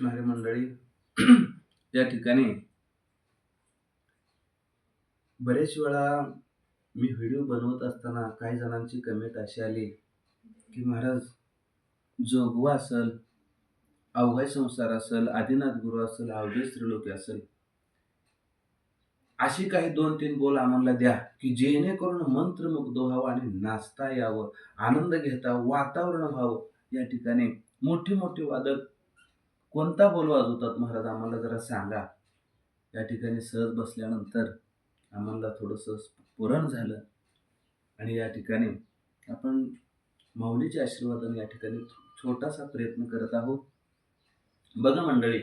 असणारी मंडळी या ठिकाणी बरेच वेळा मी व्हिडिओ बनवत असताना काही जणांची कमेंट अशी आली की महाराज जोगवा असेल अवघाय संसार असेल आदिनाथ गुरु असेल अवघे स्त्रीलोकी असेल अशी काही दोन तीन बोल आम्हाला द्या की जेणेकरून मंत्रमुग्ध व्हावं आणि नाचता यावं आनंद घेता वातावरण व्हावं. या ठिकाणी मोठी मोठी वादक कोणता बोल वाजवतात महाराज? आम्हाला जरा सांगा. या ठिकाणी सहज बसल्यानंतर आम्हाला थोडंसं पुरण झालं आणि या ठिकाणी आपण माऊलीच्या आशीर्वादाने या ठिकाणी छोटासा प्रयत्न करत आहोत. बघा मंडळी.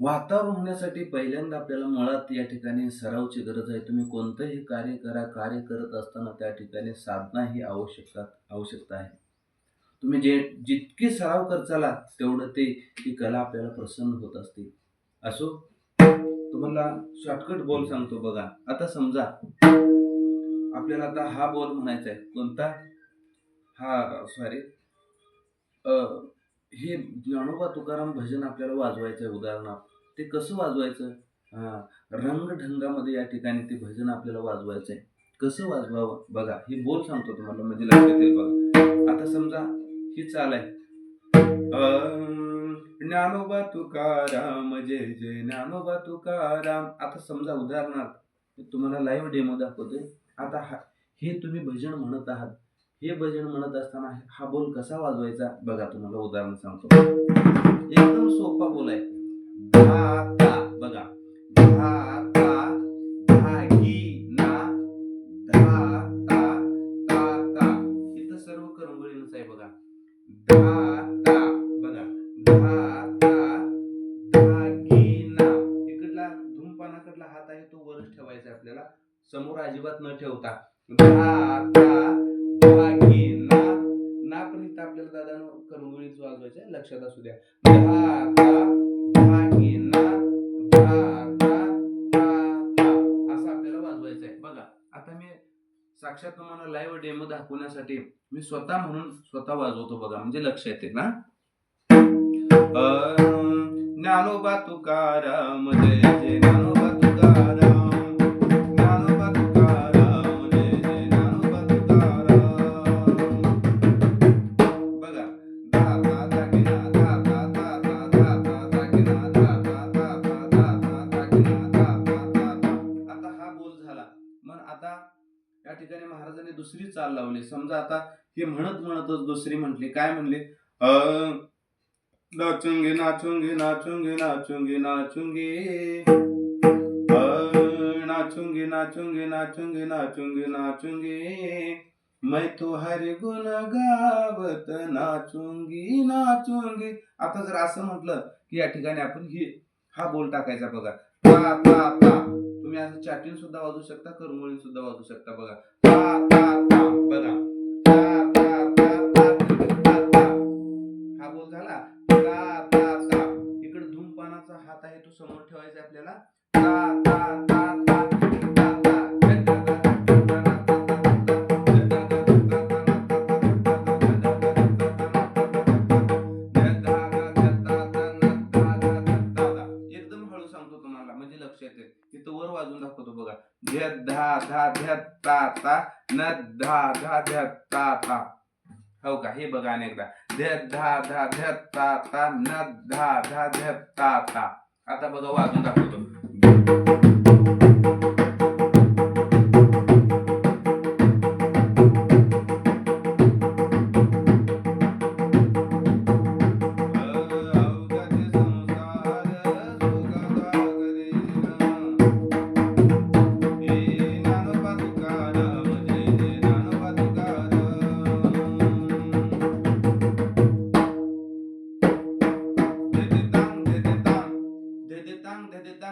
वातावरण होण्यासाठी पहिल्यांदा आपल्याला मुळात या ठिकाणी सरावची गरज आहे. तुम्ही कोणतंही कार्य करा. कार्य करत असताना त्या ठिकाणी साधना ही आवश्यकता आवश्यकता आहे. तुम्ही जे जितके सराव करचाला तेवढं ते ती कला आपल्याला प्रसन्न होत असते. असो? तुम्हाला शॉर्टकट बॉल सांगतो बघा. आता समजा आपल्याला आता हा बोल म्हणायचा आहे. कोणता? हा सॉरी हे ज्ञानोबा तुकाराम भजन आपल्याला वाजवायचं आहे उदाहरणार्थ. ते कसं वाजवायचं? रंगढंगामध्ये या ठिकाणी ते भजन आपल्याला वाजवायचं आहे. कसं वाजवावं? बघा हे बोल सांगतो तुम्हाला म्हणजे लक्षात येईल बघा. आता समजा ही चाल आहे अं, ज्ञानोबा तुकाराम जय जय. ज्ञानोबा तुकाराम. आता समजा उदाहरणार्थ मी तुम्हाला लाईव्ह डेमो दाखवतोय. आता हा हे तुम्ही भजन म्हणत आहात. हे भजन म्हणत असताना हा बोल कसा वाजवायचा? बघा तुम्हाला उदाहरण सांगतो. एकदम सोपा बोल आहे. समोर अजिबात न ठेवता. ना. पण इथं आपल्याला दादा करंगुळीच वाजवायचं लक्षात असू द्या. असं आपल्याला वाजवायचं आहे. बघा आता मी साक्षात तुम्हाला लाईव्ह डेमो दाखवण्यासाठी मी स्वतः म्हणून स्वतः वाजवतो बघा. म्हणजे लक्ष येते ना? ज्ञानोबा तुकाराम जय जय. ज्ञानोबा ठिकाणी महाराजांनी दुसरी चाल लावली. समजा आता हे म्हणत म्हणतच दुसरी म्हटली. काय म्हणले? नाचुंगे नाचुंगे नाचुंगे नाचुंगे नाचुंगे नाचुंगे नाचुंगे नाचुंगे नाचुंगे नाचुंगे नाचूंगी तो मैं गुण गावत नाचुंगी नाचुंगी आता जर असं म्हटलं की या ठिकाणी आपण ही हा बोल टाकायचा बघा. पा पा पा. तुम्ही असं चाटीन सुद्धा वाजू शकता करमोळी सुद्धा वाजू शकता. बघा. बघा. हा बोल झाला. इकडे धूमपानाचा हात आहे तो समोर ठेवायचा आहे आपल्याला. तिथं दाखवतो बघा. ध्या धा धा ध्या ता ता न धा धा ध्या ता ता. हो का? हे बघा अनेकदा. ध्या धा धा ध्या ता ता न धा धा ध्या ता ता. आता बघा हो, वाजून दाखवतो.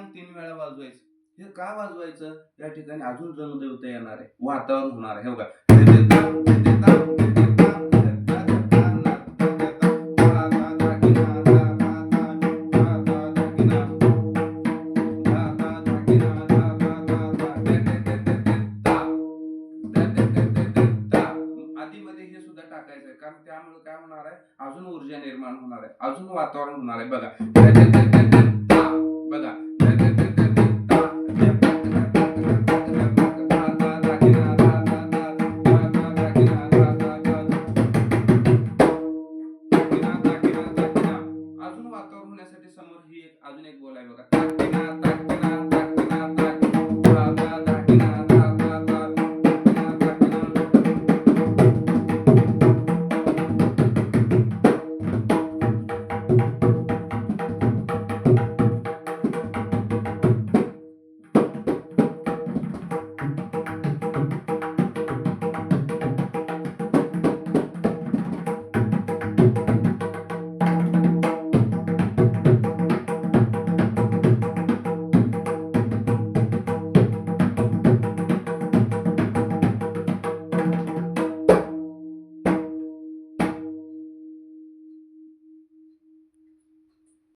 सांग तीन वेळा वाजवायचं. हे का वाजवायचं? या ठिकाणी अजून रणदेवता येणार आहे. वातावरण होणार आहे. हे बघा. अजून वातावरण होणार आहे. बघा. बघा. होण्यासाठी समोर ही एक अजून एक गोल आहे बघा.